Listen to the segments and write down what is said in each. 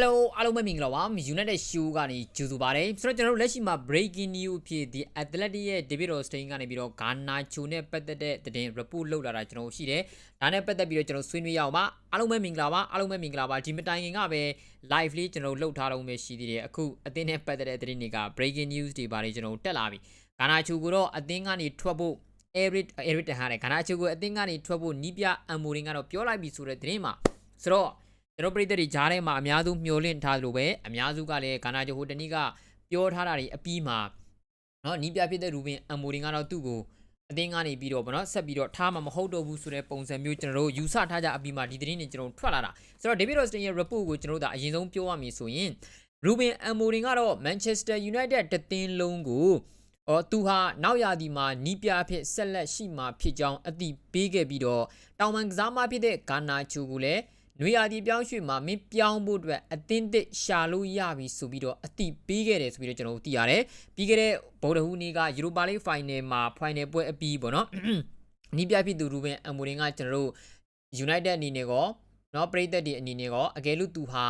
Hello အားလုံးပဲမင်္ဂလာပါ United Show ကနေကြိုဆိုပါရစေဆိုတော့ကျွန်တော်တို့လက်ရှိမှာ breaking news ဖြစ်ဒီ Athletic ရဲ့ David Orstein ကနေပြီးတော့ Garnacho နဲ့ပတ်သက်တဲ့သတင်း report လုပ်လာတာကျွန်တော်ရှိတယ်ဒါနဲ့ပတ်သက်ပြီးတော့ကျွန်တော်ဆွေးနွေးရအောင်ပါအားလုံးပဲမင်္ဂလာပါအားလုံးပဲမင်္ဂလာပါဒီမတိုင်ခင်ကပဲ live လေးကျွန်တော်လှုပ်ထားတော့မှရှိသေးတယ်အခုအသင်းနဲ့ပတ်သက်တဲ့သတင်းတွေက breaking news တွေပါတယ်ကျွန်တော်တက်လာပြီ Garnacho ကိုတော့အသင်းကနေထွက်ဖို့ Eric Eric တဟားတယ် Garnacho ကိုအသင်းကနေထွက်ဖို့နီးပြအမ်မိုရင်ကတော့ပြောလိုက်ပြီဆိုတဲ့သတင်းမှာဆိုတော့ ကျွန်တော်ပြည်သက်တွေကြားထဲမှာအများစုမျှော်လင့်ထားလို့ပဲအများစုကလည်းကာနာဂျိုဟိုတနီကပြောထားတာတွေအပြီးမှာနော်နီးပြဖြစ်တဲ့ရူဘင်အမ်မိုရင်ကတော့သူ့ကိုအသင်းကနေပြီးတော့ဗောနော်ဆက်ပြီးတော့ထားမှာမဟုတ်တော့ဘူးဆိုတဲ့ပုံစံမျိုးကျွန်တော်တို့ယူဆထားကြအပြီးမှာဒီသတင်းတွေကျွန်တော်ထွက်လာတာဆိုတော့ David Austin ရဲ့ report ကိုကျွန်တော်တို့ဒါအရင်ဆုံးပြောရမယ်ဆိုရင်ရူဘင်အမ်မိုရင်ကတော့ Manchester United တသင်းလုံးကိုအော်သူဟာနောက်ရာသီမှာနီးပြအဖြစ်ဆက်လက်ရှိမှာဖြစ်ကြောင်းအသိပေးခဲ့ပြီးတော့တောင်ပန်ကစားမဖြစ်တဲ့ဂါနာချူကိုလည်း နွေရာသီပြောင်းရွှေ့မှာမင်းပြောင်းဖို့အတွက်အသင်းသစ်ရှာလို့ရပြီဆိုပြီးတော့အတိပေးခဲ့တယ်ဆိုပြီးတော့ကျွန်တော်တို့သိရတယ်ပြီးခဲ့တဲ့ဗုဒ္ဓဟူးနေ့ကယူရိုပါလိဖိုင်နယ်မှာဖိုင်နယ်ပွဲအပြီးပေါ့နော်နီးပြဖြစ်သူရူဘင်အမိုရင်ကကျွန်တော်တို့ United အနေနဲ့ကောနော်ပရိသတ်တွေအနေနဲ့ကောအကယ်လို့သူဟာ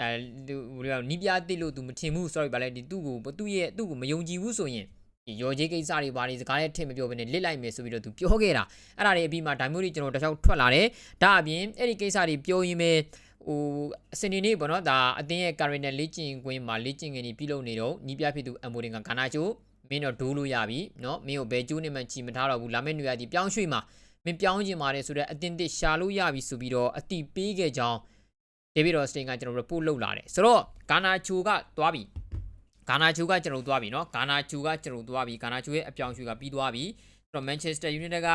အဲဟိုနီးပြသစ်လို့သူမထင်ဘူး sorry ပါလဲဒီသူ့ကိုသူ့ရဲ့သူ့ကိုမယုံကြည်ဘူးဆိုရင် ဒီရော်ကြီးကိစ္စတွေဘာတွေစကားနဲ့ထင်မပြောဘဲနဲ့လစ်လိုက်မယ်ဆိုပြီးတော့သူပြောခဲ့တာအဲ့ဒါတွေအပြီးမှာဒါမျိုးတွေကျွန်တော်တစ်ချောက်ထွက်လာတယ်ဒါအပြင်အဲ့ဒီကိစ္စတွေပြောရင်းပဲဟိုစနေနေ့ပေါ့နော်ဒါအတင်းရဲ့ current လေ့ကျင့်ခွင့်မှာလေ့ကျင့်ခင်းတွေပြုလုပ်နေတော့နီးပြဖြစ်သူအမ်မိုရင်ကဂါနာချိုမင်းတော့ဒိုးလို့ရပြီเนาะမင်းကိုဘယ်ကျိုးနဲ့မှချီမထားတော့ဘူးလာမယ့်နေရာဒီပြောင်းရွှေ့မှာမင်းပြောင်းကျင်ပါတယ်ဆိုတော့အတင်းတစ်ရှာလို့ရပြီဆိုပြီးတော့အတိပေးခဲ့ကြောင်းဒေးဗစ်ရော့စတင်ကကျွန်တော် report လုပ်လာတယ်ဆိုတော့ဂါနာချိုကသွားပြီ ဂါနာချိုကကျွန်တော်သွားပြီเนาะဂါနာချိုကကျွန်တော်သွားပြီဂါနာချိုရဲ့အပြောင်းရွှေ့ကပြီးသွားပြီအဲ့တော့ Manchester United က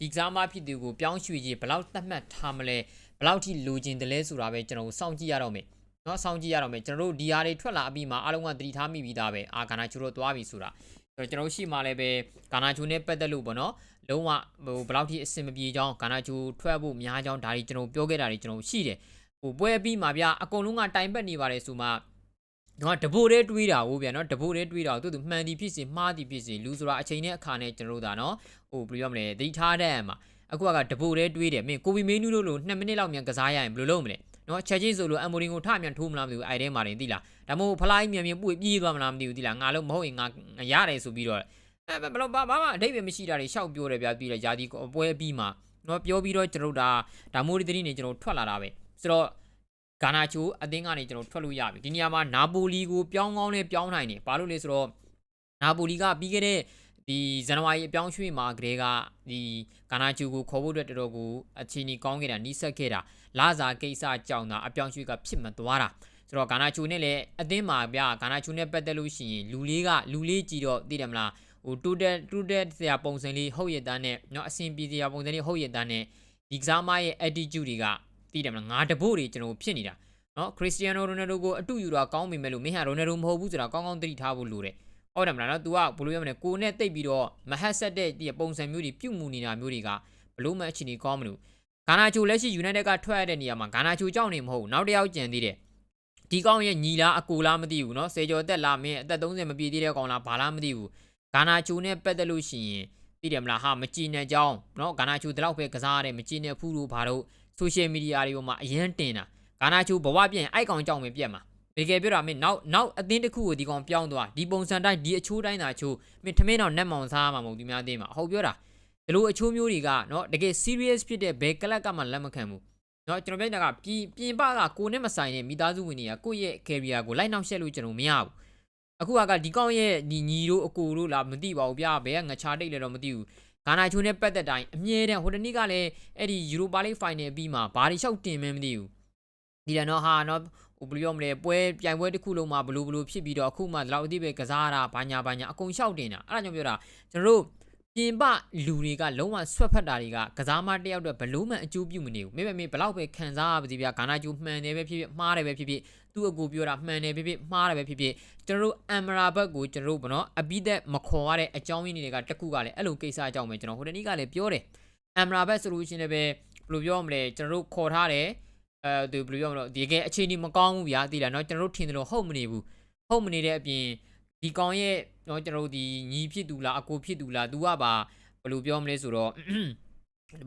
ဒီကစားမဖြစ်သူကိုပြောင်းရွှေ့ခြင်းဘယ်လောက်သတ်မှတ်ထားမလဲဘယ်လောက်ထိလိုချင်တယ်လဲဆိုတာပဲကျွန်တော်စောင့်ကြည့်ရတော့မယ်เนาะစောင့်ကြည့်ရတော့မယ်ကျွန်တော်တို့ဒီဟာတွေထွက်လာအပြီးမှာအားလုံးကသတိထားမိပြီးသားပဲအာဂါနာချိုတော့သွားပြီဆိုတာကျွန်တော်တို့ရှိမှလည်းပဲဂါနာချိုနဲ့ပတ်သက်လို့ပေါ့နော်လုံးဝဟိုဘယ်လောက်ထိအဆင်မပြေကြောင်းဂါနာချိုထွက်ဖို့များကြောင်းဒါတွေကျွန်တော်ပြောခဲ့တာတွေကျွန်တော်ရှိတယ်ဟိုပွဲပြီးမှဗျာအကုန်လုံးကတိုင်ပတ်နေပါတယ်ဆိုမှ တော့တဘိုးလေးတွေးတာဟုတ်ဗျာနော်တဘိုးလေးတွေးတာသူသူမှန်သည်ဖြစ်စီမှားသည်ဖြစ်စီလူဆိုတာအချိန်နဲ့အခါနဲ့ကျွန်တော်တို့ဒါနော်ဟိုဘယ်လိုပြောမလဲသတိထားတဲ့မှာအခုကတဘိုးလေးတွေးတယ်မင်းကိုဗီမေနူးလို့လို့2မိနစ်လောက်မြန်ကစားရရင်ဘယ်လိုလုပ်မလဲနော်ချက်ချင်းဆိုလို့အမ်မိုရင်ကိုထမြန်ထိုးမလားမသိဘူးအိုင်ထဲမှာတင်သိလားဒါမှမဟုတ်ဖလိုက်မြန်မြန်ပွေပြေးသွားမလားမသိဘူးသိလားငါလုံးမဟုတ်ရင်ငါရတယ်ဆိုပြီးတော့အဲဘယ်လိုဘာမှအတိတ်ပဲမရှိတာတွေရှောက်ပြောတယ်ဗျာပြီးတယ်ယာဒီပွဲပြီးမှာနော်ပြောပြီးတော့ကျွန်တော်ဒါဒါမိုးဒီသတိနေကျွန်တော်ထွက်လာတာပဲဆိုတော့ ဂါနာချိုအသင်းကနေကျွန်တော်ထွက်လို့ရပြီဒီနေရာမှာနာပိုလီကိုပြောင်းကောင်းနဲ့ပြောင်းနိုင်တယ်ဘာလို့လဲဆိုတော့နာပိုလီကပြီးခဲ့တဲ့ဒီဇန်နဝါရီအပြောင်းရွှေ့မှာကလေးကဒီဂါနာချိုကိုခေါ်ဖို့အတွက်တော်တော်ကိုအခြေအနေကောင်းခဲ့တာနီးစပ်ခဲ့တာလာစာကိစ္စကြောင့်သာအပြောင်းရွှေ့ကဖြစ်မသွားတာဆိုတော့ဂါနာချိုနဲ့လည်းအသင်းမှာဗျာဂါနာချိုနဲ့ပတ်သက်လို့ရှိရင်လူလေးကလူလေးကြည့်တော့သိတယ်မလားဟိုတူတက်တူတက်ဆရာပုံစံလေးဟုတ်ရတဲ့နဲ့เนาะအဆင်ပြေစရာပုံစံလေးဟုတ်ရတဲ့နဲ့ဒီကစားမရဲ့ attitude တွေက သိတယ်မလားငါတပုတ်တွေကျွန်တော်ဖြစ်နေတာနော်ခရစ္စတီယာနိုရိုနယ်ဒိုကိုအတူယူတာကောင်းပြီမဲ့လို့မင်းဟာရိုနယ်ဒိုမဟုတ်ဘူးဆိုတာကောင်းကောင်းသိထားဖို့လိုတယ်ဟုတ်တယ်မလားနော် तू ကဘယ်လိုရမလဲကိုနဲ့တိတ်ပြီးတော့မဟတ်ဆက်တဲ့ဒီပုံစံမျိုးတွေပြုတ်မှုနေတာမျိုးတွေကဘလို့မှအခြေအနေကောင်းမလို့ဂါနာချိုလက်ရှိ United ကထွက်ရတဲ့နေရာမှာဂါနာချိုကြောင့်နေမဟုတ်နောက်တစ်ယောက်ကျန်သေးတယ်ဒီကောင်ရဲ့ညီလားအကူလားမသိဘူးเนาะစေကျော်တက်လားမင်းအသက်30မပြည့်သေးတဲ့ကောင်လားဘာလားမသိဘူးဂါနာချိုနဲ့ပတ်သက်လို့ရှိရင်သိတယ်မလားဟာမကြည်နဲ့ကြောင်းเนาะဂါနာချိုတလောက်ပဲကစားရတယ်မကြည်နဲ့ဖူးလို့ဘာလို့ ဆိုရှယ်မီဒီယာတွေပေါ်မှာအရင်တင်တာဂါနာချိုဘဝပြင်အိုက်ကောင်ကြောင့်ပဲပြက်မှာတကယ်ပြောတာမင်းနောက်နောက်အသင်းတစ်ခုကိုဒီကောင်ပြောင်းသွားဒီပုံစံတိုင်းဒီအချိုးတိုင်းသာချိုးမင်းထမင်းတော့နတ်မောင်စားမှာမဟုတ်ဒီများအသင်းမှာဟုတ်ပြောတာဒီလိုအချိုးမျိုးတွေကနော်တကယ် serious ဖြစ်တဲ့ဘယ်ကလပ်ကမှလက်မခံဘူးနော်ကျွန်တော်ပြောနေတာကပြင်ပြင်ပကကိုနဲ့မဆိုင်တဲ့မိသားစုဝင်တွေကကိုယ့်ရဲ့ career ကိုလိုက်နောက်ရှက်လို့ကျွန်တော်မရဘူးအခုကဒီကောင်ရဲ့ညီညီတို့အကိုတို့လားမသိပါဘူးဗျာဘယ်ကငချာတိတ်လဲတော့မသိဘူး ဂါနာချိုနဲ့ပတ်သက်တိုင်းအမြဲတမ်းဟိုတနေ့ကလည်းအဲ့ဒီယူရိုပါလိဖိုင်နယ်ပြီးမှဘာတွေလျှောက်တင်မဲမသိဘူးဒီလည်းတော့ဟာနော်ဟိုဘယ်လိုပြောမလဲပွဲပြိုင်ပွဲတစ်ခုလုံးမှာဘလို့ဘလို့ဖြစ်ပြီးတော့အခုမှဒီလောက်အထိပဲကစားရတာဘာညာဘာညာအကုန်လျှောက်တင်တာအဲ့ဒါကြောင့်ပြောတာကျွန်တော်တို့ ပြင်ပလူတွေကလုံးဝဆွတ်ဖက်တာတွေကကစားမတယောက်တော့ဘလို့မှအကျိုးပြုမနေဘူးမိမမေဘလောက်ပဲခံစားရပါစီဗျာဂါနာကျိုမှန်တယ်ပဲဖြစ်ဖြစ်မှားတယ်ပဲဖြစ်ဖြစ်သူ့အကူပြောတာမှန်တယ်ဖြစ်ဖြစ်မှားတယ်ပဲဖြစ်ဖြစ်ကျွန်တော်တို့အမ်မရာဘတ်ကိုကျွန်တော်တို့ဘောနော်အပိသက်မခေါ်ရတဲ့အကြောင်းရင်းတွေကတခုကလည်းအဲ့လိုကိစ္စအကြောင်းပဲကျွန်တော်ဟိုတနေ့ကလည်းပြောတယ်အမ်မရာဘတ်ဆိုလို့ရှိရင်လည်းပဲဘယ်လိုပြောမလဲကျွန်တော်တို့ခေါ်ထားတယ်အဲသူဘယ်လိုပြောမလဲဒီကဲအခြေအနေမကောင်းဘူးဗျာသိလားเนาะကျွန်တော်တို့ထင်တယ်လို့ဟုတ်မနေဘူးဟုတ်မနေတဲ့အပြင်ဒီကောင်ရဲ့ เนาะကျွန်တော်တို့ဒီညီဖြစ်သူလားအကိုဖြစ်သူလား तू ကပါဘယ်လိုပြောမလဲဆိုတော့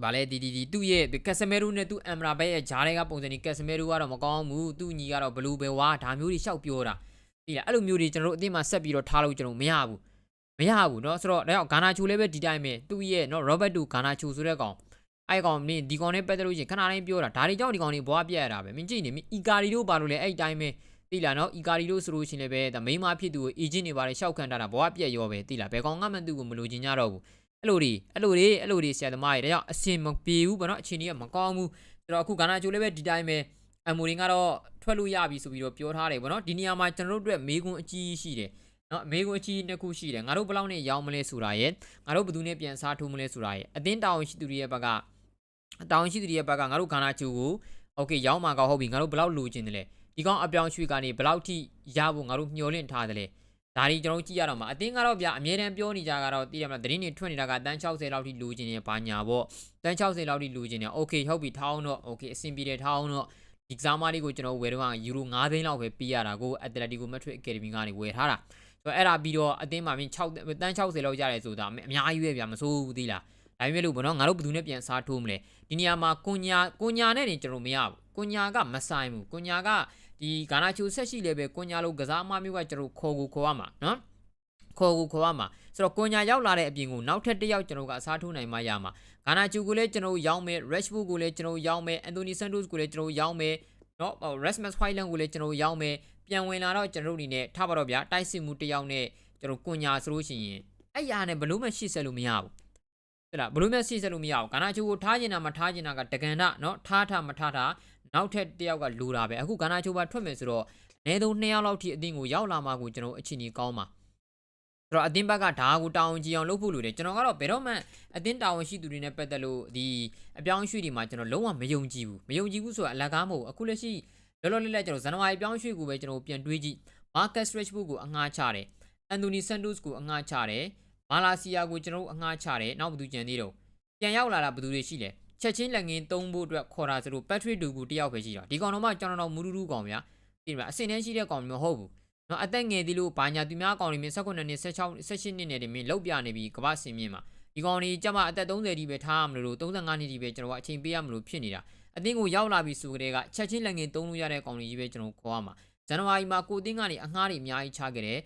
ဗာလဲဒီဒီဒီသူ့ရဲ့ကက်စမဲရူနဲ့သူ့အမ်ရာဘဲရဲ့ဂျားတွေကပုံစံကြီးကက်စမဲရူကတော့မကောင်းဘူးသူ့ညီကတော့ဘလူးပဲဝါဒါမျိုးတွေရှောက်ပြောတာဒီလားအဲ့လိုမျိုးတွေကျွန်တော်တို့အသင်းမှာဆက်ပြီးတော့ထားလို့ကျွန်တော်မရဘူးမရဘူးเนาะဆိုတော့ဒါကြောင့်ဂါနာချူလည်းပဲဒီတိုင်းပဲသူ့ရဲ့เนาะရောဘတ်တူဂါနာချူဆိုတဲ့ကောင်အဲ့ကောင်မင်းဒီကောင်နဲ့ပတ်သက်လို့ရှိရင်ခဏတိုင်းပြောတာဒါတွေကြောင့်ဒီကောင်တွေဘွားပြက်ရတာပဲမင်းကြည့်နေမင်းအီကာရီတို့ဘာလို့လဲအဲ့တိုင်းပဲ တိလာနော်အီကာရီတို့ဆိုလို့ရှိရင်လည်းပဲဒါမိန်းမဖြစ်သူကိုအီဂျင့်နေပါတယ်ရှောက်ခံထားတာဘွားပြက်ရောပဲတိလာဘယ်ကောင်ကမှသူ့ကိုမလိုချင်ကြတော့ဘူး အဲ့လိုတွေအဲ့လိုတွေအဲ့လိုတွေဆရာသမားတွေဒါကြောင့်အစင်မပြေဘူးဗောနော်အခြေအနေကမကောင်းဘူးဆိုတော့အခုဂါနာချိုလည်းပဲဒီတိုင်းပဲအမိုရင်ကတော့ထွက်လို့ရပြီဆိုပြီးတော့ပြောထားတယ်ဗောနော်ဒီနေရာမှာကျွန်တော်တို့အတွက်မေးခွန်းအကြီးရှိတယ်နော်မေးခွန်းအကြီးနှစ်ခုရှိတယ်ငါတို့ဘယ်လောက်နဲ့ရောင်းမလဲဆိုတာရယ်ငါတို့ဘယ်သူနဲ့ပြန်စားထိုးမလဲဆိုတာရယ်အတင်းတောင်းရှိသူတွေရဲ့ဘက်ကအတောင်းရှိသူတွေရဲ့ဘက်ကငါတို့ဂါနာချိုကိုโอเคရောင်းမှာကောက်ဟုတ်ပြီငါတို့ဘယ်လောက်လိုချင်တယ်လဲ ဒီကောင်အပြောင်းရွှေ့ကနေဘယ်လောက်ထိရဖို့ငါတို့မျှော်လင့်ထားတယ်လဲ ဒါဒီကျွန်တော်တို့ကြည့်ရတော့မှာအတင်းကတော့ဗျအမြဲတမ်းပြောနေကြကတော့သိရမလားသတင်းတွေထွက်နေတာကတန်း60လောက်ထိလူကျင်နေဘာညာပေါ့တန်း60လောက်ထိလူကျင်နေโอเคဟုတ်ပြီထားအောင်တော့โอเคအဆင်ပြေတယ်ထားအောင်တော့ဒီကစားမလေးကိုကျွန်တော်ဝယ်တော့ယူရို9သိန်းလောက်ပဲပေးရတာကိုအက်တလက်တီကိုမက်ထရစ်အကယ်ဒမီကနေဝယ်ထားတာဆိုတော့အဲ့ဒါပြီးတော့အတင်းမှာမင်း6တန်း60လောက်ရတယ်ဆိုတာအများကြီးပဲဗျမစိုးဘူးသီးလားဒါပေမဲ့လို့ဘောနော်ငါတို့ဘယ်သူနဲ့ပြန်စားထိုးမလဲဒီနေရာမှာကွန်ညာကွန်ညာနဲ့နေကျွန်တော်မရဘူး ကွန်ညာကမဆိုင်ဘူးကွန်ညာကဒီဂါနာချိုဆက်ရှိလည်းပဲကွန်ညာလိုကစားမမျိုးကကျွန်တော်ခေါ်ကိုခေါ်ရမှာနော်ခေါ်ကိုခေါ်ရမှာဆိုတော့ကွန်ညာရောက်လာတဲ့အပြင်ကိုနောက်ထပ်တစ်ယောက်ကျွန်တော်ကအစားထိုးနိုင်မှရမှာဂါနာချူကိုလည်းကျွန်တော်ရောင်းမယ် Rashford ကိုလည်းကျွန်တော်ရောင်းမယ် Anthony Santos ကိုလည်းကျွန်တော်ရောင်းမယ်နော် Rasmus Hojlund ကိုလည်းကျွန်တော်ရောင်းမယ်ပြန်ဝင်လာတော့ကျွန်တော်အနေနဲ့ထားပါတော့ဗျာတိုက်စစ်မှုတစ်ယောက်နဲ့ကျွန်တော်ကွန်ညာဆိုလို့ရှိရင်အဲ့ရနဲ့ဘလို့မှရှစ်ဆက်လို့မရဘူး ဟုတ်လားဘလို့မှရှေ့ဆက်လို့မရဘူးဂါနာချူကိုထားကျင်တာမထားကျင်တာကတကန်ဒเนาะထားထားမထားထားနောက်ထပ်တစ်ယောက်ကလိုတာပဲအခုဂါနာချူပါထွက်မယ်ဆိုတော့အနည်းဆုံး2ယောက်လောက်ထိအတင်းကိုရောက်လာမှကိုကျွန်တော်အချင်းကြီးကောင်းပါ ဆိုတော့အတင်းဘက်ကဒါကိုတောင်းကြည့်အောင်လုပ်ဖို့လိုတယ်ကျွန်တော်ကတော့ဘယ်တော့မှအတင်းတာဝန်ရှိသူတွေနဲ့ပတ်သက်လို့ဒီအပြောင်းအရွှေ့တွေမှာကျွန်တော်လုံးဝမယုံကြည်ဘူးမယုံကြည်ဘူးဆိုတာအလကားမဟုတ်အခုလက်ရှိလောလောလတ်လတ်ကျွန်တော်ဇန်နဝါရီပြောင်းရွှေ့ကိုပဲကျွန်တော်ပြန်တွေးကြည့် Marcus Rashford ကိုအငှားချတယ် Anthony Santos ကိုအငှားချတယ် မာလာစီယာကိုကျွန်တော်အငှားချတယ်နောက်ဘယ်သူကြံသေးတော့ပြန်ရောက်လာတာဘယ်သူတွေရှိလဲချက်ချင်းလက်ငင်းသုံးဖို့အတွက်ခေါ်တာဆိုလို့ Patrick Dugu တယောက်ပဲရှိတာဒီကောင်တော့မှကျွန်တော်တော့မူရူရူကောင်ဗျာဒီမှာအစင်တန်းရှိတဲ့ကောင်မျိုးမဟုတ်ဘူးနော်အသက်ငယ်သေးလို့ဘာညာသူများကောင်တွေမြင်18နှစ်16 18နှစ်နဲ့တည်းမြင်လောက်ပြနေပြီကမ္ဘာစင်မြင့်မှာဒီကောင်တွေကြမှာအသက်30တိပဲထားရမလို့35နှစ်တိပဲကျွန်တော်ကအချိန်ပေးရမလို့ဖြစ်နေတာအသင်းကိုရောက်လာပြီဆိုကြတဲ့ကချက်ချင်းလက်ငင်းသုံးလို့ရတဲ့ကောင်တွေကြီးပဲကျွန်တော်ခေါ်ရမှာဇန်နဝါရီမှာကိုအသင်းကနေအငှားတွေအများကြီးချခဲ့တယ်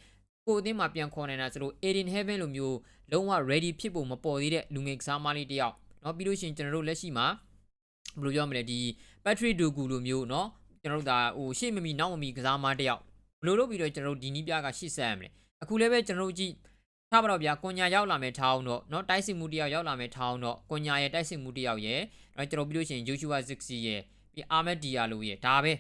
ကိုအသင်းမှာပြန်ခေါ်နေတာဆိုလို့ Aiden Heaven လိုမျိုးလုံးဝ ready ဖြစ်ဖို့မပေါ်သေးတဲ့လူငယ်ကစားမလေးတယောက်เนาะပြီးလို့ရှိရင်ကျွန်တော်တို့လက်ရှိမှာဘယ်လိုပြောမလဲဒီ Patrick Dogu လိုမျိုးเนาะကျွန်တော်တို့ဒါဟိုရှေ့မမီနောက်မမီကစားမတယောက် ဘယ်လိုလုပ်ပြီးတော့ကျွန်တော်တို့ဒီနီးပြားကရှေ့ဆက်ရမလဲအခုလည်းပဲကျွန်တော်တို့ကြည့်ထားပါတော့ဗျာကွန်ညာရောက်လာမယ်ထားအောင်တော့เนาะတိုက်စစ်မှုတယောက်ရောက်လာမယ်ထားအောင်တော့ကွန်ညာရဲ့တိုက်စစ်မှုတယောက်ရဲ့အဲကျွန်တော်ပြီးလို့ရှိရင် Joshua Zixi ရဲ့ပြီးအာမက်ဒီယာလိုရဲ့ဒါပဲ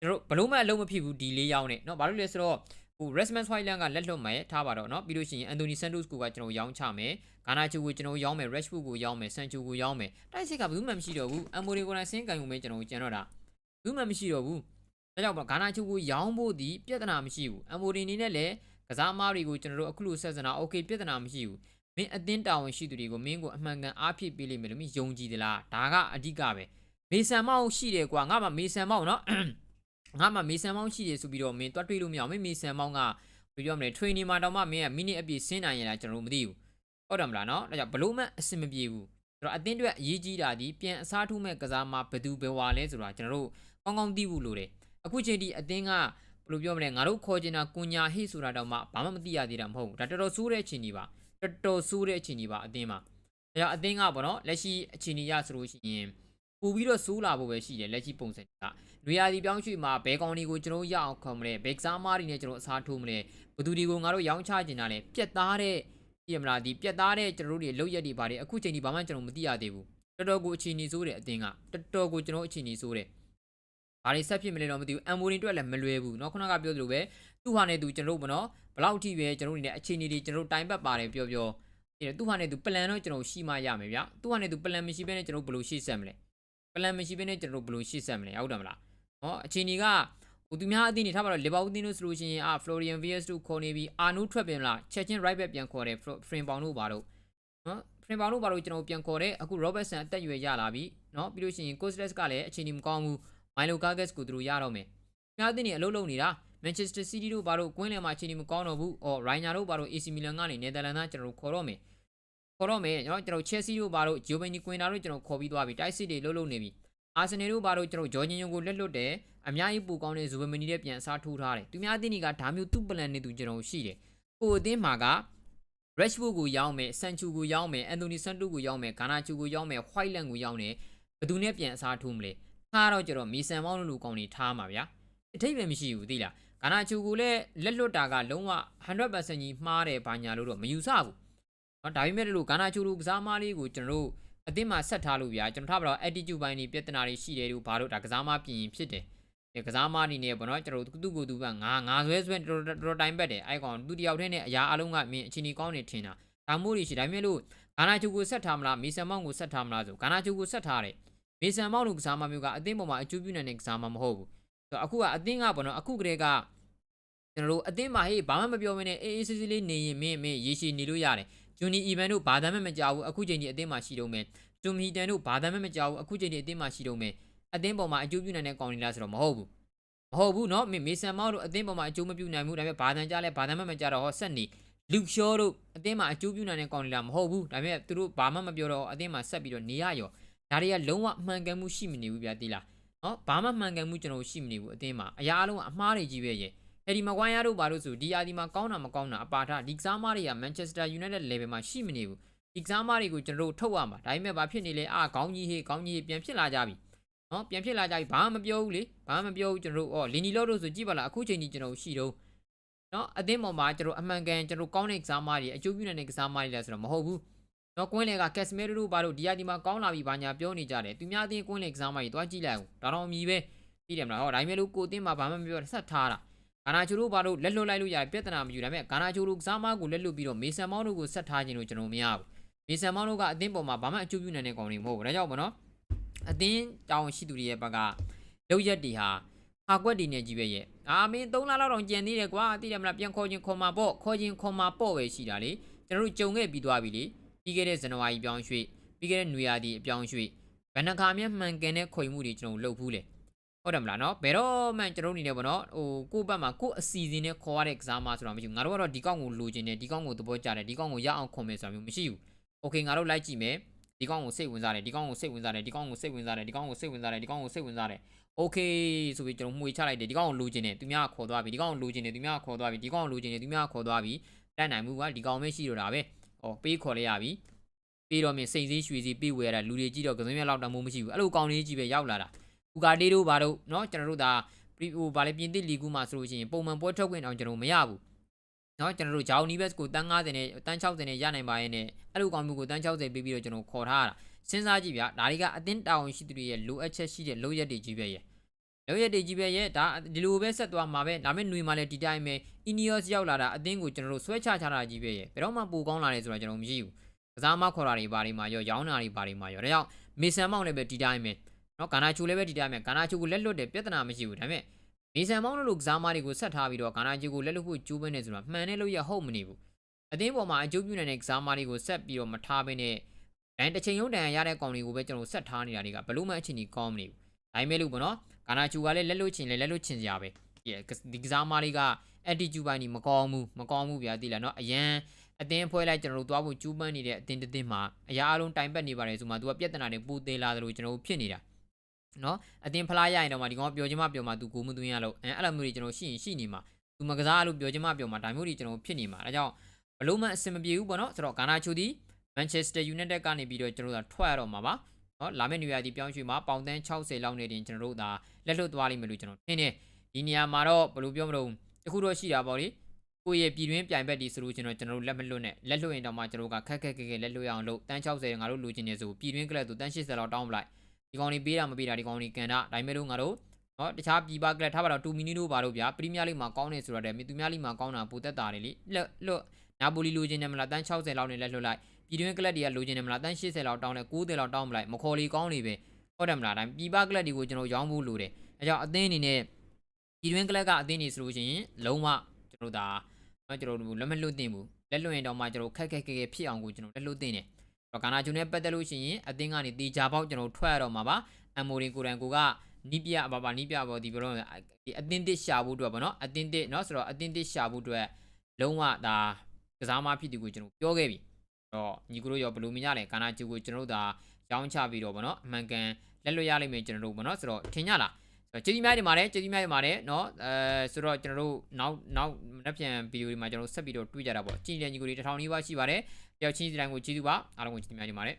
ကျွန်တော်ဘလို့မှအလုံးမဖြစ်ဘူးဒီလေးယောက်နဲ့เนาะဘာလို့လဲဆိုတော့ ဟို Rasmus Højlund ကလက်လွတ်မယ်ထားပါတော့เนาะပြီးလို့ရှိရင် Anthony Santos ကိုကကျွန်တော်ရောင်းချမယ်ဂါနာချူကိုကျွန်တော်ရောင်းမယ် Rashford ကိုရောင်းမယ်ဆန်ချူကိုရောင်းမယ်တိုက်စစ်ကဘူးမှမရှိတော့ဘူးအမ်မိုရီကိုလည်းစင်းကန်ယူမယ်ကျွန်တော်ကျန်တော့တာဘူးမှမရှိတော့ဘူး ဒါကြောင့်ပေါ့ဂါနာချူကိုရောင်းဖို့ဒီပြဿနာမရှိဘူးအမိုဒီနေနဲ့လည်းကစားမားတွေကိုကျွန်တော်တို့အခုလိုဆက်စနာโอเคပြဿနာမရှိဘူးမင်းအတင်းတာဝန်ရှိသူတွေကိုမင်းကိုအမှန်ကန်အားဖြစ်ပေးလိမ့်မယ်လို့မင်းယုံကြည်သလားဒါကအဓိကပဲမေဆန်မောင်းရှိတယ်ကွာငါမှမေဆန်မောင်းနော် ငါမှမေဆန်မောင်းရှိတယ်ဆိုပြီးတော့မင်းတွတ်တွေးလို့မရအောင်မင်းမေဆန်မောင်းကဘယ်ပြောမလဲ training မှာတောင်မှမင်းကမိနစ်အပြည့်ဆင်းနိုင်ရလားကျွန်တော်တို့မသိဘူးဟုတ်တယ်မလားနော်ဒါကြောင့်ဘလို့မှအဆင်မပြေဘူးဆိုတော့အတင်းတွေအရေးကြီးတာဒီပြန်အစားထိုးမဲ့ကစားမှာဘယ်သူဘယ်ဝါလဲဆိုတာကျွန်တော်တို့ကောင်းကောင်းသိဖို့လိုတယ်အခုချိန်ဒီအတင်းကဘယ်လိုပြောမလဲငါတို့ခေါ်ချင်တာကွန်ညာဟိဆိုတာတော့မှဘာမှမသိရသေးတာမဟုတ်ဘူးဒါတော်တော်ဆိုးတဲ့အခြေအနေပါတော်တော်ဆိုးတဲ့အခြေအနေပါအတင်းမှာဒါကြောင့်အတင်းကပေါ့နော်လက်ရှိအခြေအနေရဆိုလို့ရှိရင်ပူပြီးတော့ဆိုးလာဖို့ပဲရှိတယ်လက်ရှိပုံစံက လူရည်ပြောင်းရွှေ့မှာဘဲကောင်တွေကိုကျွန်တော်ရအောင်ခေါ်မလဲဘဲကစားမားတွေနဲ့ကျွန်တော်အစားထိုးမလဲဘသူတွေကိုငါတို့ရောင်းချချင်တာလဲပြက်သားတဲ့ပြမလားဒီပြက်သားတဲ့ကျွန်တော်တို့တွေလောက်ရက်တွေပါတယ်အခုချိန်ဒီဘာမှကျွန်တော်မသိရသေးဘူးတော်တော်ကိုအခြေအနေဆိုးတယ်အတင်းကတော်တော်ကိုကျွန်တော်အခြေအနေဆိုးတယ် ဘာတွေဆက်ဖြစ်မလဲတော့မသိဘူးအမ်မိုရင်အတွက်လည်းမလွယ်ဘူးเนาะခုနကပြောသလိုပဲသူ့ဟာနဲ့သူကျွန်တော်တို့ဗောနော်ဘလောက်အထိပဲကျွန်တော်တို့နေအခြေအနေတွေကျွန်တော်တို့တိုင်ပတ်ပါတယ်ပြောပြောအဲသူ့ဟာနဲ့သူပလန်တော့ကျွန်တော်ရှိမှရမယ်ဗျသူ့ဟာနဲ့သူပလန်မရှိဘဲနဲ့ကျွန်တော်ဘယ်လိုရှေ့ဆက်မလဲပလန်မရှိဘဲနဲ့ကျွန်တော်ဘယ်လိုရှေ့ဆက်မလဲဟုတ်တယ်မလား ဟောအခြေအနေကဟိုသူများအသင်းတွေထားပါတော့လီဗာပူးအသင်းတို့ဆိုလို့ရှိရင်အာဖလိုရီယန်ဗီယက်စ်တို့ခေါ်နေပြီးအာနူးထွက်ပြင်မလားချက်ချင်း right back ပြန်ခေါ်တယ်ဖရင်ပေါင်တို့ဘာတို့နော်ဖရင်ပေါင်တို့ဘာတို့ကျွန်တော်ပြန်ခေါ်တယ်အခု Robertson အသက်အရွယ်ရလာပြီနော်ပြီးလို့ရှိရင် Costas ကလည်းအခြေအနေမကောင်းဘူးမိုင်လိုကာဂက်စ်ကိုသူတို့ရတော့မယ်။ညာတင်နေအလုပ်လုပ်နေတာ Manchester City တို့ဘာလို့ကွင်းလယ်မှာအခြေအနေမကောင်းတော့ဘူး။အော် Rainer တို့ဘာလို့ AC Milan ကနေ Netherlands သားကျွန်တော်တို့ခေါ်တော့မယ်ခေါ်တော့မယ်ကျွန်တော်ကျွန်တော် Chelsea တို့ဘာလို့ Giovanni Quina တို့ကျွန်တော်ခေါ်ပြီးသွားပြီတိုက်စစ်တွေလှုပ်လှုပ်နေပြီ အာဆင်နယ်တို့ဘာလို့ကျွန်တော်ဂျော်ဂျင်ယိုကိုလက်လွတ်တယ်အများကြီးပူကောင်းတဲ့ဇူဘမနီနဲ့ပြန်အစားထိုးထားတယ်သူများအသင်းတွေကဒါမျိုးသူ့ပလန်နဲ့သူကျွန်တော်ရှိတယ်ကိုအသင်းမှာက Rashford ကိုရောင်းမယ်ဆန်ချူကိုရောင်းမယ်အန်တိုနီဆန်တူကိုရောင်းမယ်ဂါနာချူကိုရောင်းမယ်ဟွိုက်လန်ကိုရောင်းတယ်ဘယ်သူနဲ့ပြန်အစားထိုးမလဲထားတော့ကျတော့မီဆန်မောင်းလို့လူကောင်းနေထားမှာဗျာအထိတ်ပဲမရှိဘူးသိလားဂါနာချူကိုလည်းလက်လွတ်တာကလုံးဝ100%ကြီးမှားတယ်ဘာညာလို့တော့မယူဆဘူးเนาะဒါပေမဲ့လို့ဂါနာချူလူကစားမလေးကိုကျွန်တော်တို့ အသင်းမှာဆက်ထားလို့ဗျာကျွန်တော်ထားပါတော့ attitude ပိုင်းနေပြဿနာတွေရှိတယ်လို့ဘာလို့ဒါကစားမပြင်ရင်ဖြစ်တယ်ဒီကစားမအနေနဲ့ပေါ့နော်ကျွန်တော်တို့သူ့ကိုယ်သူကငါငါဆွဲဆွဲတော်တော်တော်တိုင်ပက်တယ်အဲ့ကောင်သူတယောက်တည်းနဲ့အရာအလုံးကမင်းအချင်းကြီးကောင်းနေထင်တာဒါမို့လို့ရှိဒါပေမဲ့လို့ဂါနာချူကိုဆက်ထားမလားမီဆန်မောင်ကိုဆက်ထားမလားဆိုဂါနာချူကိုဆက်ထားတယ်မီဆန်မောင်တို့ကစားမမျိုးကအသင်းပေါ်မှာအကျိုးပြုနိုင်တဲ့ကစားမမဟုတ်ဘူးဆိုတော့အခုကအသင်းကပေါ့နော်အခုကတည်းကကျွန်တော်တို့အသင်းမှာဟေးဘာမှမပြောမနဲ့အေးအေးဆေးဆေးလေးနေရင်မင်းမင်းရေရှည်နေလို့ရတယ် ဂျူနီအီဗန်တို့ဘာသာမှမကြောက်ဘူးအခုချိန်ကြီးအသင်းမှာရှိတော့မယ်တူမီတန်တို့ဘာသာမှမကြောက်ဘူးအခုချိန်ကြီးအသင်းမှာရှိတော့မယ်အသင်းပေါ်မှာအကျိုးပြုနိုင်တဲ့ကောင်တွေလားဆိုတော့မဟုတ်ဘူးမဟုတ်ဘူးเนาะမေဆန်မောင်တို့အသင်းပေါ်မှာအကျိုးမပြုနိုင်ဘူးဒါပေမဲ့ဘာသာကြလဲဘာသာမှမကြတော့ဟောဆက်နေလူရှောတို့အသင်းမှာအကျိုးပြုနိုင်တဲ့ကောင်တွေလားမဟုတ်ဘူးဒါပေမဲ့သူတို့ဘာမှမပြောတော့အသင်းမှာဆက်ပြီးတော့နေရရောဒါတွေကလုံးဝမှန်ကန်မှုရှိမနေဘူးဗျာတိလားနော်ဘာမှမှန်ကန်မှုကျွန်တော်ရှိမနေဘူးအသင်းမှာအရာအလုံးကအမှားတွေကြီးပဲရဲ့ ဟယ်ဒီမကွိုင်းယာတို့ဘာလို့ဆိုဒီအာဒီမှာကောင်းတာမကောင်းတာအပါထားဒီကစားမတွေကမန်ချက်စတာယူနိုက်တက် level မှာရှိမနေဘူးဒီကစားမတွေကိုကျွန်တော်တို့ထုတ်ရမှာဒါပေမဲ့ဘာဖြစ်နေလဲအာခေါင်းကြီးဟေးခေါင်းကြီးဟေးပြန်ဖြစ်လာကြပြီနော်ပြန်ဖြစ်လာကြပြီဘာမှမပြောဘူးလေဘာမှမပြောဘူးကျွန်တော်တို့အော်လီနီလော့တို့ဆိုကြည့်ပါလားအခုချိန်ကြီးကျွန်တော်တို့ရှိတော့နော်အသင်းပေါ်မှာကျွန်တော်အမှန်ကန်ကျွန်တော်ကောင်းတဲ့ကစားမတွေအကျိုးပြုနိုင်တဲ့ကစားမတွေလဲဆိုတော့မဟုတ်ဘူးနော်ကွင်းလေကကက်စမဲတို့ဘာလို့ဒီယာဒီမှာကောင်းလာပြီဘာညာပြောနေကြတယ်သူများအသင်းကွင်းလေကစားမတွေတွားကြည့်လိုက်အောင်ဒါတော့အမီပဲသိတယ်မလားဟောဒါပေမဲ့လို့ကိုအသင်းမှာဘာမှမပြောဆက်ထားတာ ဂါနာချိုတို့ဘာလို့လက်လွတ်လိုက်လို့ရတယ်ပြဿနာမယူဒါပေမဲ့ဂါနာချိုတို့ကစားမကိုလက်လွတ်ပြီးတော့မေဆန်မောင်းတို့ကိုဆက်ထားခြင်းလို့ကျွန်တော်မရဘူးမေဆန်မောင်းတို့ကအသင်းပေါ်မှာဘာမှအကျိုးပြုနိုင်တဲ့ကောင်တွေမဟုတ်ဘူးဒါကြောင့်မနော်အသင်းတောင်းရှိသူတွေရဲ့ဘက်ကလောက်ရက်တွေဟာဟာကွက်တွေနဲ့ကြီးပဲရဲ့အာမင်း3လလောက်တော့ကြံသေးတယ်ကွာသိတယ်မလားပြန်ခေါ်ခြင်းခေါ်မှာပေါ့ခေါ်ခြင်းခေါ်မှာပေါ့ပဲရှိတာလေကျွန်တော်တို့ကြုံခဲ့ပြီးသွားပြီလေပြီးခဲ့တဲ့ဇန်နဝါရီပြောင်းရွှေ့ပြီးခဲ့တဲ့နွေရာသီအပြောင်းရွှေ့ဘယ်နှခါမှမှန်ကန်တဲ့ခွေမှုတွေကျွန်တော်လုပ်ဘူးလေ ဟုတ်တယ်မလားနော်ဘယ်တော့မှကျွန်တော်အနေနဲ့ပေါ့နော်ဟိုကိုယ့်ဘက်မှာကိုယ့်အစီအစဉ်နဲ့ခေါ်ရတဲ့ကစားမဆိုတာမရှိဘူးငါတို့ကတော့ဒီကောင့်ကိုလိုချင်တယ်ဒီကောင့်ကိုသဘောကျတယ်ဒီကောင့်ကိုရအောင်ခွန်မယ်ဆိုတာမျိုးမရှိဘူးโอเคငါတို့လိုက်ကြည့်မယ်ဒီကောင့်ကိုစိတ်ဝင်စားတယ်ဒီကောင့်ကိုစိတ်ဝင်စားတယ်ဒီကောင့်ကိုစိတ်ဝင်စားတယ်ဒီကောင့်ကိုစိတ်ဝင်စားတယ်ဒီကောင့်ကိုစိတ်ဝင်စားတယ်โอเคဆိုပြီးကျွန်တော်မှွေချလိုက်တယ်ဒီကောင့်ကိုလိုချင်တယ်သူများခေါ်သွားပြီဒီကောင့်ကိုလိုချင်တယ်သူများခေါ်သွားပြီဒီကောင့်ကိုလိုချင်တယ်သူများခေါ်သွားပြီတိုက်နိုင်မှုကဒီကောင့်ပဲရှိတော့တာပဲဟောပေးခေါ်လိုက်ရပြီပြီးတော့မြင်စိတ်စည်းရွှေစည်းပြေးဝဲရတာလူတွေကြည့်တော့ကစုံရလောက်တောင်မရှိဘူးအဲ့လိုကောင်းလေးကြီးပဲရောက်လာတာ ဘူကာတေးတို့ဘာတို့เนาะကျွန်တော်တို့ဒါဟိုဗာလေပြင်သစ်လီဂူမှာဆိုလို့ရှိရင်ပုံမှန်ပွဲထုတ်ခွင့်အောင်ကျွန်တော်မရဘူးเนาะကျွန်တော်တို့ဂျောင်နီဘက်ကိုတန်း90နဲ့တန်း60နဲ့ရနိုင်ပါရဲ့နဲ့အဲ့လိုကောင်းမှုကိုတန်း60ပေးပြီးတော့ကျွန်တော်ခေါ်ထားတာစဉ်းစားကြည့်ဗျာဒါတွေကအတင်းတောင်းရှိသူတွေရဲ့လိုအပ်ချက်ရှိတဲ့လိုရက်တွေကြီးပဲရဲ့လိုရက်တွေကြီးပဲရဲ့ဒါဒီလိုပဲဆက်သွားမှာပဲဒါမဲ့ຫນွေမှာလည်းဒီတိုင်းပဲအီနီယော့စ်ရောက်လာတာအတင်းကိုကျွန်တော်တို့ဆွဲချချတာကြီးပဲရဲ့ဘယ်တော့မှပိုကောင်းလာတယ်ဆိုတာကျွန်တော်မရှိဘူးကစားမခေါ်တာတွေဘာတွေမှာရောရောင်းတာတွေဘာတွေမှာရောဒါကြောင့်မေဆန်မောင်လည်းပဲဒီတိုင်းပဲ နော်ဂါနာချူလည်းပဲဒီတိုင်းပဲဂါနာချူကိုလက်လွတ်တယ်ပြဿနာမရှိဘူးဒါပေမဲ့မေဆန်မောင်တို့ကစားမတွေကိုဆက်ထားပြီးတော့ဂါနာချူကိုလက်လွတ်ဖို့ကြိုးပမ်းနေဆိုတာမှန်တယ်လို့ရဟုတ်မနေဘူးအသင်းပေါ်မှာအကျိုးပြုနိုင်တဲ့ကစားမတွေကိုဆက်ပြီးတော့မထားဘဲနဲ့ဒိုင်းတစ်ချိန်လုံးတန်ရတဲ့ကောင်တွေကိုပဲကျွန်တော်ဆက်ထားနေတာတွေကဘလို့မှအချင်းကြီးကောင်းမနေဘူးဒါပေမဲ့လို့ပေါ့နော်ဂါနာချူကလည်းလက်လွတ်ချင်လည်းလက်လွတ်ချင်စရာပဲဒီကစားမတွေက attitude ပိုင်းนี่မကောင်းဘူးမကောင်းဘူးဗျာသိလားနော်အရန်အတင်းဖွဲလိုက်ကျွန်တော်တို့သွားဖို့ကျူးပန်းနေတဲ့အတင်းတင်းမှာအရာအလုံးတိုင်ပတ်နေပါတယ်ဆိုမှ तू ကပြဿနာတွေပူသေးလာတယ်လို့ကျွန်တော်တို့ဖြစ်နေတာ နော်အတင်းဖလားရရင်တော့မှဒီကောင်ပျော်ချင်းမပျော်မှ तू ကိုမသွင်းရလို့အဲအဲ့လိုမျိုးတွေကျွန်တော်ရှိရင်ရှိနေမှာ तू မကစားလို့ပျော်ချင်းမပျော်မှဒါမျိုးတွေကျွန်တော်ဖြစ်နေမှာဒါကြောင့်ဘလို့မှအဆင်မပြေဘူးပေါ့နော်ဆိုတော့ဂါနာချိုဒီ Manchester United ကနေပြီးတော့ကျွန်တော်တို့ထွက်ရတော့မှာပါနော်လာမယ့်နေရာဒီပြောင်းရွှေ့မှာပေါင်တန်း60လောက်နေတင်ကျွန်တော်တို့ဒါလက်လွတ်သွားလိမ့်မယ်လို့ကျွန်တော်ထင်တယ်ဒီနေရာမှာတော့ဘယ်လိုပြောမလို့တခုတော့ရှိတာပေါ့လေကိုယ့်ရဲ့ပြည်တွင်းပြိုင်ဘက်ဒီဆိုလို့ကျွန်တော်ကျွန်တော်တို့လက်မလွတ်နဲ့လက်လွတ်ရင်တော့မှကျွန်တော်တို့ကခက်ခက်ခက်ခက်လက်လွတ်ရအောင်လို့တန်း60ငါတို့လိုချင်နေဆိုပြည်တွင်းကလပ်ဆိုတန်း80လောက်တောင်းပလိုက် ဒီကောင်လေးပေးတာမပေးတာဒီကောင်လေးကန်တာဒါပေမဲ့လို့ငါတို့နော်တခြားပြည်ပကလပ်ထားပါတော့2မီနီတို့ပါတော့ဗျာပရီးမီးယားလိမှာကောင်းနေဆိုတော့တဲ့သူများလိမှာကောင်းတာပိုတက်တာတယ်လေလွတ်လွတ်နာပိုလီလိုချင်တယ်မလားတန်း60လောက်နဲ့လက်လွတ်လိုက်ပြည်တွင်းကလပ်တွေကလိုချင်တယ်မလားတန်း80လောက်တောင်းတယ်90လောက်တောင်းပလိုက်မခေါ်လီကောင်းနေပဲဟုတ်တယ်မလားဒါပြည်ပကလပ်တွေကိုကျွန်တော်ရောင်းဖို့လိုတယ်အဲကြောင့်အသင်းအနေနဲ့ပြည်တွင်းကလပ်ကအသင်းနေဆိုလို့ရှိရင်လုံးဝကျွန်တော်ဒါနော်ကျွန်တော်တို့လက်မလွတ်တင်ဘူးလက်လွတ်ရင်တော့မှကျွန်တော်ခက်ခက်ခက်ခက်ဖြစ်အောင်ကိုကျွန်တော်လက်လွတ်တင်တယ် တော့ကာနာဂျုံနဲ့ပတ်သက်လို့ရှိရင်အသင်းကနေတေချာပေါက်ကျွန်တော်ထွက်ရတော့မှာပါအမိုရင်ကိုရန်ကိုကနီးပြပါပါနီးပြပါဒီဘရောဒီအသင်းတစ်ရှာဖို့အတွက်ပေါ့နော်အသင်းတစ်เนาะဆိုတော့အသင်းတစ်ရှာဖို့အတွက်လုံးဝဒါကစားမဖြစ်သူကိုကျွန်တော်ပြောခဲ့ပြီ တော့ညီကိုတို့ရောဘယ်လိုမြင်ကြလဲကာနာဂျူကိုကျွန်တော်တို့ဒါရောင်းချပြီးတော့ဗောနော်အမှန်ကန်လက်လွတ်ရလိမ့်မယ်ကျွန်တော်တို့ဗောနော်ဆိုတော့ထင်ကြလားဆိုတော့ကျေးဇူးများတင်ပါတယ်ကျေးဇူးများတင်ပါတယ်เนาะအဲဆိုတော့ကျွန်တော်တို့နောက်နောက်နောက်ပြန်ဗီဒီယိုတွေမှာကျွန်တော်တို့ဆက်ပြီးတော့တွေ့ကြတာပေါ့ကြည့်နေတဲ့ညီကိုတွေတစ်ထောင်နီးပါးရှိပါတယ်တ ယောက်ချင်းစီတိုင်းကိုကျေးဇူးပါအားလုံးကိုကျေးဇူးများတင်ပါတယ်